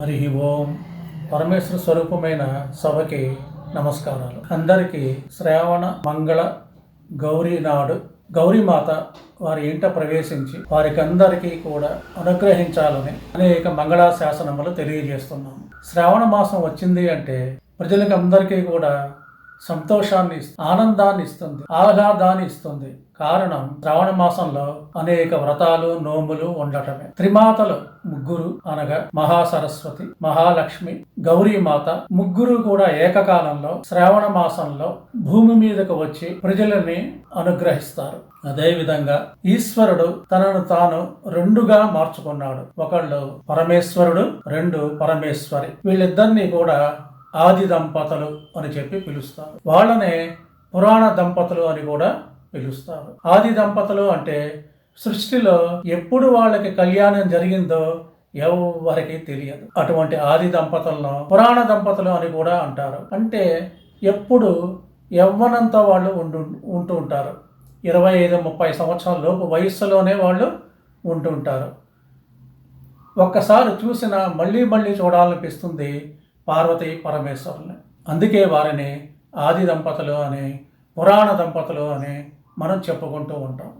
హరి ఓం పరమేశ్వర స్వరూపమైన సభకి నమస్కారాలు. అందరికీ శ్రావణ మంగళ గౌరీ నాడు గౌరీమాత వారి ఇంట ప్రవేశించి వారికి అందరికీ కూడా అనుగ్రహించాలని అనేక మంగళా శాసనములు తెలియజేస్తున్నాము. శ్రావణ మాసం వచ్చింది అంటే ప్రజలకు అందరికీ కూడా సంతోషాన్ని ఆనందాన్ని ఇస్తుంది ఆహ్లాదాన్ని ఇస్తుంది. కారణం శ్రావణ మాసంలో అనేక వ్రతాలు నోములు ఉండటమే. త్రిమాతలు ముగ్గురు అనగా మహాసరస్వతి మహాలక్ష్మి గౌరీమాత ముగ్గురు కూడా ఏకకాలంలో శ్రావణ మాసంలో భూమి మీదకు వచ్చి ప్రజలని అనుగ్రహిస్తారు. అదేవిధంగా ఈశ్వరుడు తనను తాను రెండుగా మార్చుకున్నాడు. ఒకళ్ళు పరమేశ్వరుడు రెండు పరమేశ్వరి. వీళ్ళిద్దరినీ కూడా ఆది దంపతులు అని చెప్పి పిలుస్తారు. వాళ్ళనే పురాణ దంపతులు అని కూడా పిలుస్తారు. ఆది దంపతులు అంటే సృష్టిలో ఎప్పుడు వాళ్ళకి కళ్యాణం జరిగిందో ఎవరికి తెలియదు. అటువంటి ఆది దంపతులను పురాణ దంపతులు అని కూడా అంటారు. అంటే ఎప్పుడు యవ్వనంతో వాళ్ళు ఉండు ఉంటూ ఉంటారు. ఇరవై ఐదు ముప్పై సంవత్సరాల లోపు వయస్సులోనే వాళ్ళు ఉంటుంటారు ఒక్కసారి చూసిన మళ్ళీ మళ్ళీ చూడాలనిపిస్తుంది. పార్వతి పరమేశ్వరుని అందుకే వారిని ఆది దంపతులు అని పురాణ దంపతులు అని మనం చెప్పుకుంటూ ఉంటాం.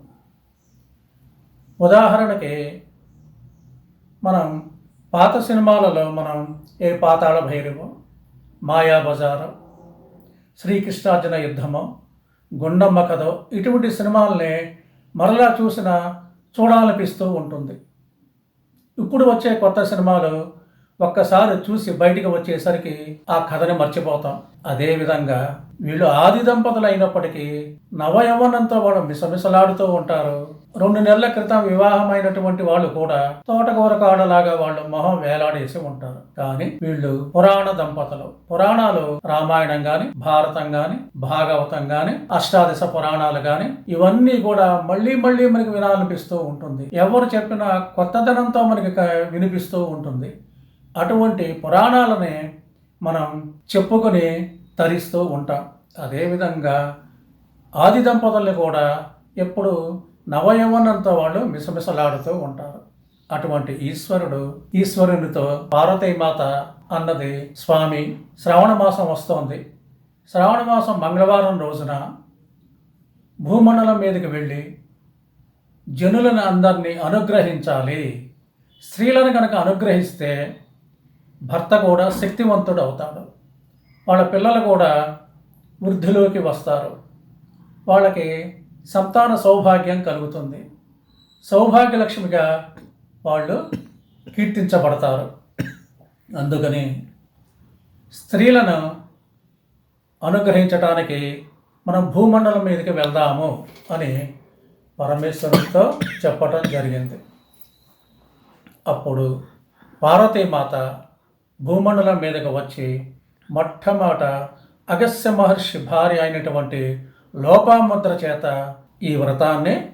ఉదాహరణకి మనం పాత సినిమాలలో మనం ఏ పాతాళ భైరవం మాయాబజారు శ్రీకృష్ణార్జున యుద్ధము గుండమ్మ కథ ఇటువంటి సినిమాల్ని మరలా చూసిన చూడాలనిపిస్తూ ఉంటుంది. ఇప్పుడు వచ్చే కొత్త సినిమాలు ఒక్కసారి చూసి బయటికి వచ్చేసరికి ఆ కథని మర్చిపోతాం. అదే విధంగా వీళ్ళు ఆది దంపతులు అయినప్పటికీ నవయవనంతో వాళ్ళు మిసమిసలాడుతూ ఉంటారు. రెండు నెలల క్రితం వివాహమైనటువంటి వాళ్ళు కూడా తోటకూర కాడలాగా వాళ్ళు మొహం వేలాడేసి ఉంటారు. కానీ వీళ్ళు పురాణ దంపతులు. పురాణాలు రామాయణం గాని భారతం గాని భాగవతం గాని అష్టాదశ పురాణాలు గాని ఇవన్నీ కూడా మళ్ళీ మళ్ళీ మనకి వినాలనిపిస్తూ ఉంటుంది. ఎవరు చెప్పినా కొత్తదనంతో మనకి వినిపిస్తూ ఉంటుంది. అటువంటి పురాణాలని మనం చెప్పుకొని తరిస్తూ ఉంటాం. అదేవిధంగా ఆది దంపతుల్ని కూడా ఎప్పుడు నవయవనంతో వాళ్ళు మిసమిసలాడుతూ ఉంటారు. అటువంటి ఈశ్వరుడు ఈశ్వరునితో పార్వతీమాత అన్నది స్వామి శ్రావణ మాసం వస్తోంది. శ్రావణ మాసం మంగళవారం రోజున భూమండలం మీదకి వెళ్ళి జనులను అందరినీ అనుగ్రహించాలి. స్త్రీలను కనుక అనుగ్రహిస్తే భర్త కూడా శక్తివంతుడు అవుతాడు వాళ్ళ పిల్లలు కూడా వృద్ధిలోకి వస్తారు. వాళ్ళకి సంతాన సౌభాగ్యం కలుగుతుంది. సౌభాగ్యలక్ష్మిగా వాళ్ళు కీర్తించబడతారు. అందుకని స్త్రీలను అనుగ్రహించటానికి మనం భూమండలం మీదకి వెళ్దాము అని పరమేశ్వరుడితో చెప్పటం జరిగింది. అప్పుడు పార్వతీమాత భూమండలం మీదకు వచ్చి మొట్టమొదట అగస్య మహర్షి భార్య అయినటువంటి లోపాముద్ర చేత ఈ వ్రతాన్ని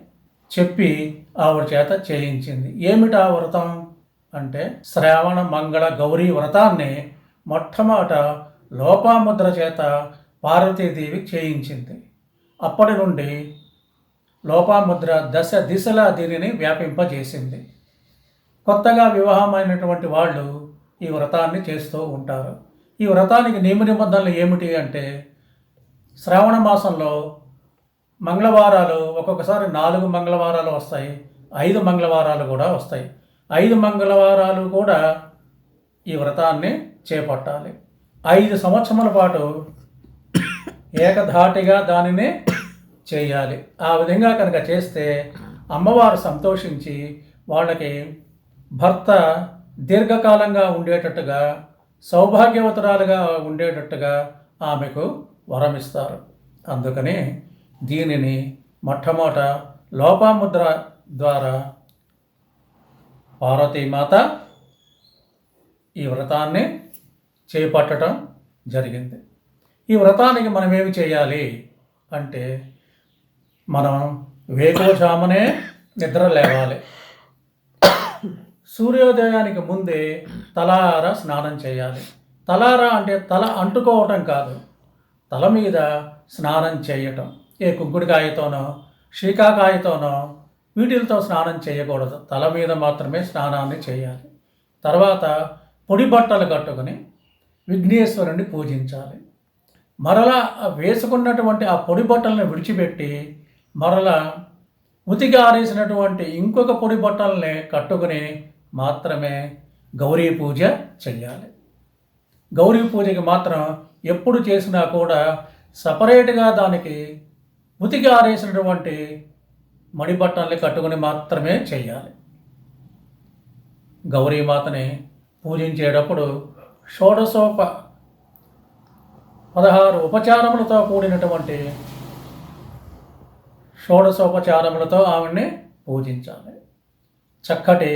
చెప్పి ఆవిడ చేత చేయించింది. ఏమిటి ఆ వ్రతం? అంటే శ్రావణ మంగళ గౌరీ వ్రతాన్ని మొట్టమొదట లోపాముద్ర చేత పార్వతీదేవి చేయించింది. అప్పటి నుండి లోపాముద్ర దశ దిశలా దీనిని వ్యాపింపజేసింది. కొత్తగా వివాహమైనటువంటి వాళ్ళు ఈ వ్రతాన్ని చేస్తూ ఉంటారు. ఈ వ్రతానికి నియమ నిబంధనలు ఏమిటి అంటే శ్రావణ మాసంలో మంగళవారాలు ఒక్కొక్కసారి నాలుగు మంగళవారాలు వస్తాయి ఐదు మంగళవారాలు కూడా వస్తాయి. ఐదు మంగళవారాలు కూడా ఈ వ్రతాన్ని చేపట్టాలి. ఐదు సంవత్సరముల పాటు ఏకధాటిగా దానిని చేయాలి. ఆ విధంగా కనుక చేస్తే అమ్మవారు సంతోషించి వాళ్ళకి భర్త దీర్ఘకాలంగా ఉండేటట్టుగా సౌభాగ్యవతరాలుగా ఉండేటట్టుగా ఆమెకు వరమిస్తారు. అందుకని దీనిని మొట్టమొదట లోపాముద్ర ద్వారా పార్వతీమాత ఈ వ్రతాన్ని చేపట్టడం జరిగింది. ఈ వ్రతానికి మనం ఏమి చేయాలి అంటే మనం వేకువజామునే నిద్ర లేవాలి. సూర్యోదయానికి ముందే తలార స్నానం చేయాలి. తలార అంటే తల అంటుకోవటం కాదు. తల మీద స్నానం చేయటం. ఏ కుంకుడికాయతోనో శీకాకాయతోనో వీటిలతో స్నానం చేయకూడదు. తల మీద మాత్రమే స్నానాన్ని చేయాలి. తర్వాత పొడి బట్టలు కట్టుకొని విఘ్నేశ్వరుని పూజించాలి. మరలా వేసుకున్నటువంటి ఆ పొడి బట్టలను విడిచిపెట్టి మరలా ఉతికి ఆరేసినటువంటి ఇంకొక పొడి బట్టల్ని కట్టుకుని మాత్రమే గౌరీ పూజ చేయాలి గౌరీ పూజకి మాత్రం ఎప్పుడు చేసినా కూడా సపరేట్గా దానికి ఉతికి ఆరేసినటువంటి మణిబట్టల్ని కట్టుకుని మాత్రమే చేయాలి గౌరీమాతని పూజించేటప్పుడు షోడశోప పదహారు ఉపచారములతో కూడినటువంటి షోడశోపచారములతో ఆవిడ్ని పూజించాలి. చక్కటి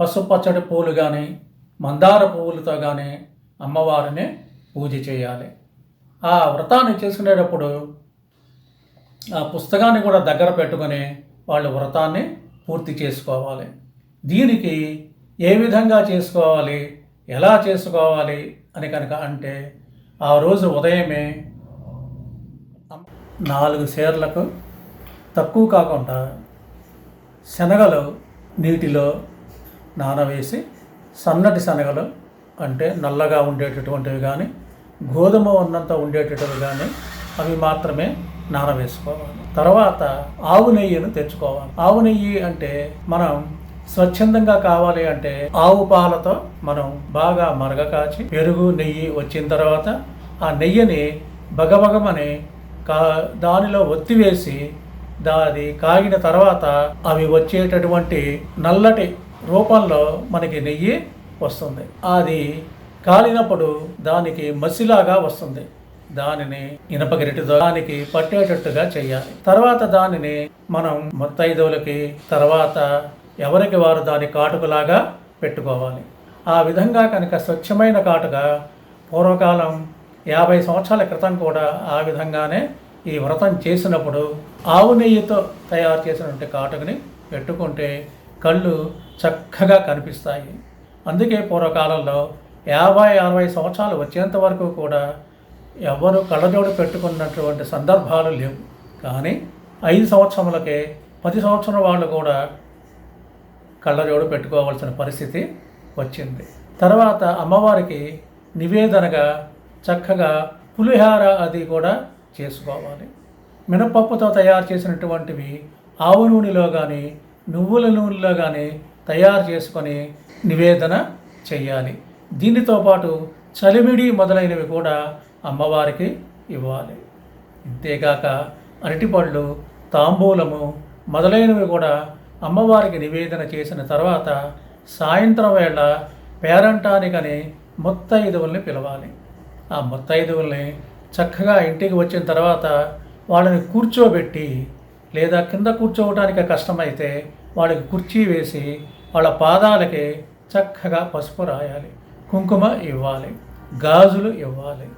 పసుపచ్చడి పూలు కానీ మందార పువ్వులతో కానీ అమ్మవారిని పూజ చేయాలి. ఆ వ్రతాన్ని చేసుకునేటప్పుడు ఆ పుస్తకాన్ని కూడా దగ్గర పెట్టుకొని వాళ్ళు వ్రతాన్ని పూర్తి చేసుకోవాలి. దీనికి ఏ విధంగా చేసుకోవాలి ఎలా చేసుకోవాలి అని కనుక అంటే ఆ రోజు ఉదయమే నాలుగు సేర్లకు తక్కువ కాకుండా శనగలు నీటిలో నానవేసి సన్నటి శనగలు అంటే నల్లగా ఉండేటటువంటివి కానీ గోధుమ ఉన్నంత ఉండేటటువంటివి కానీ అవి మాత్రమే నానవేసుకోవాలి. తర్వాత ఆవు నెయ్యిని తెచ్చుకోవాలి. ఆవు నెయ్యి అంటే మనం స్వచ్ఛందంగా కావాలి అంటే ఆవు పాలతో మనం బాగా మరగకాచి పెరుగు నెయ్యి వచ్చిన తర్వాత ఆ నెయ్యిని బగబగమని కా దానిలో ఒత్తివేసి దాది కాగిన తర్వాత అవి వచ్చేటటువంటి నల్లటి రూపంలో మనకి నెయ్యి వస్తుంది. అది కాలినప్పుడు దానికి మసిలాగా వస్తుంది. దానిని ఇనప గరిటెతో దానికి పట్టేటట్టుగా చేయాలి. తర్వాత దానిని మనం మొత్తైదువులకి తర్వాత ఎవరికి వారు దాని కాటుకలాగా పెట్టుకోవాలి. ఆ విధంగా కనుక స్వచ్ఛమైన కాటుక పూర్వకాలం యాభై సంవత్సరాల క్రితం కూడా ఆ విధంగానే ఈ వ్రతం చేసినప్పుడు ఆవు నెయ్యితో తయారు చేసినటువంటి కాటుకని పెట్టుకుంటే కళ్ళు చక్కగా కనిపిస్తాయి. అందుకే పూర్వకాలంలో యాభై అరవై సంవత్సరాలు వచ్చేంత వరకు కూడా ఎవరు కళ్ళజోడు పెట్టుకున్నటువంటి సందర్భాలు లేవు. కానీ ఐదు సంవత్సరములకే పది సంవత్సరం వాళ్ళు కూడా కళ్ళజోడు పెట్టుకోవాల్సిన పరిస్థితి వచ్చింది. తర్వాత అమ్మవారికి నివేదనగా చక్కగా పులిహార అది కూడా చేసుకోవాలి. మినపప్పుతో తయారు చేసినటువంటివి ఆవు నూనెలో కానీ నువ్వుల నూనెలో కానీ తయారు చేసుకొని నివేదన చేయాలి దీనితో పాటు చలిమిడి మొదలైనవి కూడా అమ్మవారికి ఇవ్వాలి. ఇంతేకాక అరటిపళ్ళు తాంబూలము మొదలైనవి కూడా అమ్మవారికి నివేదన చేసిన తర్వాత సాయంత్రం వేళ పేరంటానికని ముత్తైదువుల్ని పిలవాలి. ఆ ముత్తైదువుల్ని చక్కగా ఇంటికి వచ్చిన తర్వాత వాళ్ళని కూర్చోబెట్టి లేదా కింద కూర్చోవడానికి కష్టమైతే వాళ్ళకి కుర్చీ వేసి వాళ్ళ పాదాలకి చక్కగా పసుపు రాయాలి కుంకుమ ఇవ్వాలి గాజులు ఇవ్వాలి.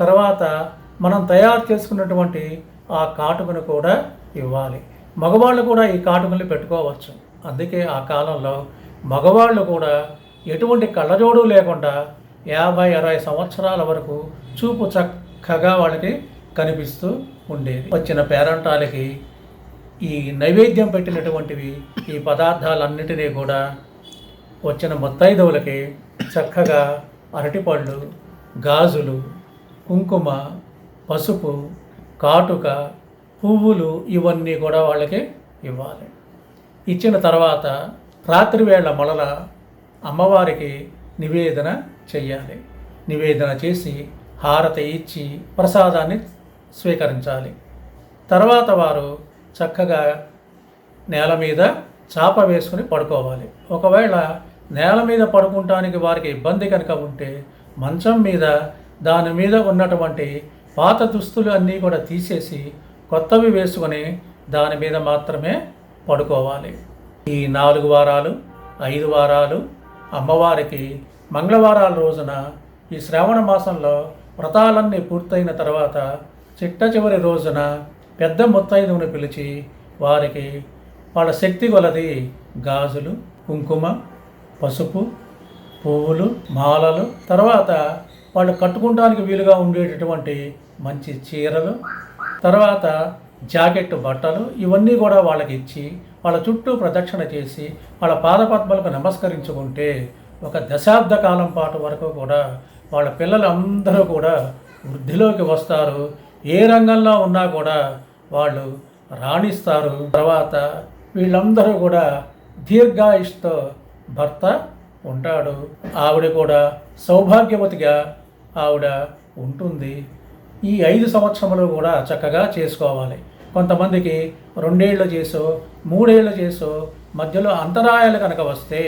తర్వాత మనం తయారు చేసుకున్నటువంటి ఆ కాటుకను కూడా ఇవ్వాలి. మగవాళ్ళు కూడా ఈ కాటుకల్ని పెట్టుకోవచ్చు. అందుకే ఆ కాలంలో మగవాళ్ళు కూడా ఎటువంటి కళ్ళజోడు లేకుండా యాభై అరవై సంవత్సరాల వరకు చూపు చక్కగా వాళ్ళకి కనిపిస్తూ ఉండేది. వచ్చిన పేరంటాలకి ఈ నైవేద్యం పెట్టినటువంటివి ఈ పదార్థాలన్నిటినీ కూడా వచ్చిన ముత్తైదవులకి చక్కగా అరటిపళ్ళు గాజులు కుంకుమ పసుపు కాటుక పువ్వులు ఇవన్నీ కూడా వాళ్ళకి ఇవ్వాలి. ఇచ్చిన తర్వాత రాత్రివేళ మొలల అమ్మవారికి నివేదన చెయ్యాలి. నివేదన చేసి హారతి ఇచ్చి ప్రసాదాన్ని స్వీకరించాలి. తర్వాత వారు చక్కగా నేల మీద చాప వేసుకుని పడుకోవాలి. ఒకవేళ నేల మీద పడుకుంటానికి వారికి ఇబ్బంది కనుక ఉంటే మంచం మీద దాని మీద ఉన్నటువంటి పాత దుస్తులు అన్నీ కూడా తీసేసి కొత్తవి వేసుకొని దాని మీద మాత్రమే పడుకోవాలి. ఈ నాలుగు వారాలు ఐదు వారాలు అమ్మవారికి మంగళవారాల రోజున ఈ శ్రావణ మాసంలో వ్రతాలన్నీ పూర్తయిన తర్వాత చిట్ట చివరి రోజున పెద్ద ముత్తైదువుని పిలిచి వారికి వాళ్ళ శక్తి కొలది గాజులు కుంకుమ పసుపు పువ్వులు మాలలు. తర్వాత వాళ్ళు కట్టుకుంటానికి వీలుగా ఉండేటటువంటి మంచి చీరలు తర్వాత జాకెట్ బట్టలు ఇవన్నీ కూడా వాళ్ళకి ఇచ్చి వాళ్ళ చుట్టూ ప్రదక్షిణ చేసి వాళ్ళ పాదపద్మలకు నమస్కరించుకుంటే ఒక దశాబ్ద కాలం పాటు వరకు కూడా వాళ్ళ పిల్లలందరూ కూడా వృద్ధిలోకి వస్తారు. ఏ రంగంలో ఉన్నా కూడా వాళ్ళు రాణిస్తారు. తర్వాత వీళ్ళందరూ కూడా దీర్ఘాయుష్తో భర్త ఉంటాడు. ఆవిడ కూడా సౌభాగ్యవతిగా ఆవిడ ఉంటుంది. ఈ ఐదు సంవత్సరములు కూడా చక్కగా చేసుకోవాలి. కొంతమందికి రెండేళ్ళు చేసో మూడేళ్ళు చేసో మధ్యలో అంతరాయాలు కనుక వస్తే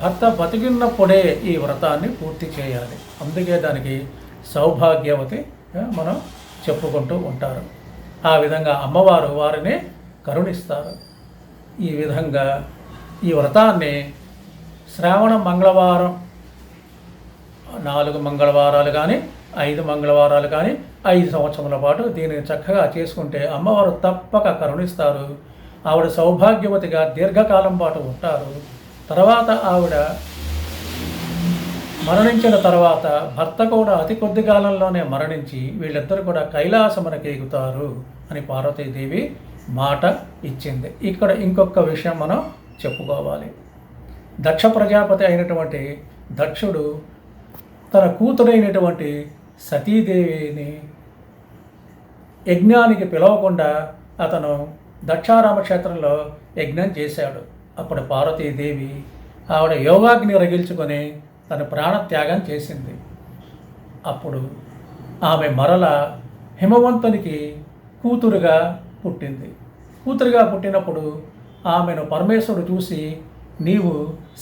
భర్త బతికినప్పుడే ఈ వ్రతాన్ని పూర్తి చేయాలి. అందుకే దానికి సౌభాగ్యవతి మనం చెప్పుకుంటూ ఉంటారు. ఆ విధంగా అమ్మవారు వారిని కరుణిస్తారు. ఈ విధంగా ఈ వ్రతాన్ని శ్రావణ మంగళవారం నాలుగు మంగళవారాలు కానీ ఐదు మంగళవారాలు కానీ ఐదు సంవత్సరముల పాటు దీనిని చక్కగా చేసుకుంటే అమ్మవారు తప్పక కరుణిస్తారు. ఆవిడ సౌభాగ్యవతిగా దీర్ఘకాలం పాటు ఉంటారు. తర్వాత ఆవిడ మరణించిన తర్వాత భర్త కూడా అతి కొద్ది కాలంలోనే మరణించి వీళ్ళిద్దరు కూడా కైలాసమునకి ఎగుతారు అని పార్వతీదేవి మాట ఇచ్చింది. ఇక్కడ ఇంకొక విషయం మనం చెప్పుకోవాలి. దక్ష ప్రజాపతి అయినటువంటి దక్షుడు తన కూతురైనటువంటి సతీదేవిని యజ్ఞానికి పిలవకుండా అతను దక్షారామ క్షేత్రంలో యజ్ఞం చేశాడు. అప్పుడు పార్వతీదేవి ఆవిడ యోగాగ్ని రగిల్చుకొని తన ప్రాణత్యాగం చేసింది. అప్పుడు ఆమె మరల హిమవంతునికి కూతురుగా పుట్టింది. కూతురుగా పుట్టినప్పుడు ఆమెను పరమేశ్వరుడు చూసి నీవు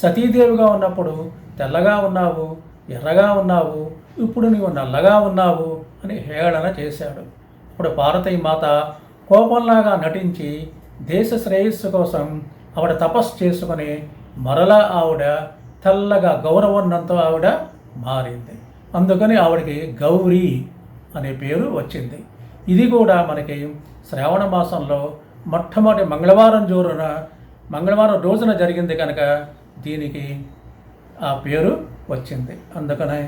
సతీదేవిగా ఉన్నప్పుడు తెల్లగా ఉన్నావు ఎర్రగా ఉన్నావు ఇప్పుడు నీవు నల్లగా ఉన్నావు అని హేళన చేశాడు. ఇప్పుడు పార్వతీ మాత కోపంలాగా నటించి దేశ శ్రేయస్సు కోసం ఆవిడ తపస్సు చేసుకుని మరలా ఆవిడ తెల్లగా గౌరవన్నంతో ఆవిడ మారింది. అందుకని ఆవిడకి గౌరీ అనే పేరు వచ్చింది. ఇది కూడా మనకి శ్రావణ మాసంలో మొట్టమొదటి మంగళవారం జోరున మంగళవారం రోజున జరిగింది కనుక దీనికి ఆ పేరు వచ్చింది. అందుకనే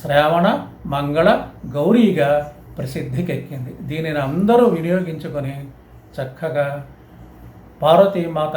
శ్రావణ మంగళ గౌరీగా ప్రసిద్ధికెక్కింది. దీనిని అందరూ వినియోగించుకొని చక్కగా పార్వతీమాత